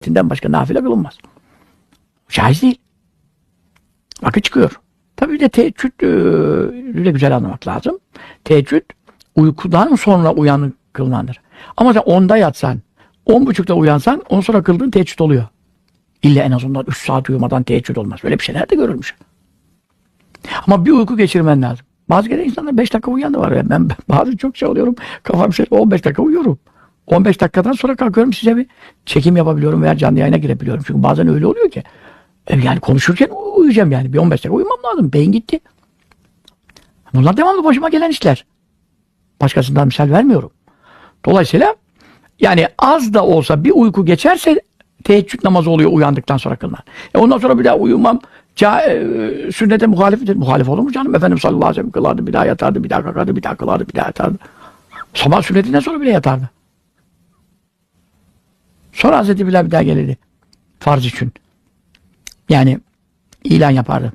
Tinden başka nafile kılınmaz. Caiz değil. Vakit çıkıyor. Tabii de teheccüd e, de güzel anlamak lazım. Teheccüd uykudan sonra uyanık kılınandır. Ama sen onda yatsan, on buçukta uyansan, on sonra kıldığın teheccüd oluyor. İlla en azından üç saat uyumadan teheccüd olmaz. Böyle bir şeyler de görülmüş. Ama bir uyku geçirmen lazım. Bazı kere insanlar 5 dakika uyuyan da var. Yani ben bazı çok şey oluyorum. Kafam şey 15 dakika uyuyorum. 15 dakikadan sonra kalkıyorum size bir çekim yapabiliyorum veya canlı yayına girebiliyorum. Çünkü bazen öyle oluyor ki. E Yani konuşurken uyuyacağım yani. Bir 15 dakika uyumam lazım. Beyin gitti. Bunlar devamlı başıma gelen işler. Başkasından misal vermiyorum. Dolayısıyla yani az da olsa bir uyku geçerse teheccüd namazı oluyor uyandıktan sonra kılınan. E ondan sonra bir daha uyumam ca, e, sünnete muhalif Muhalif olur mu canım? Efendimiz sallallahu aleyhi ve sellem kılardı, bir daha yatardı, bir daha kalkardı, bir daha kılardı, bir daha yatardı. Sabah sünnetinden sonra bile yatardı. Sonra Hazreti Bilal bir daha gelirdi. Farz için. Yani ilan yapardı.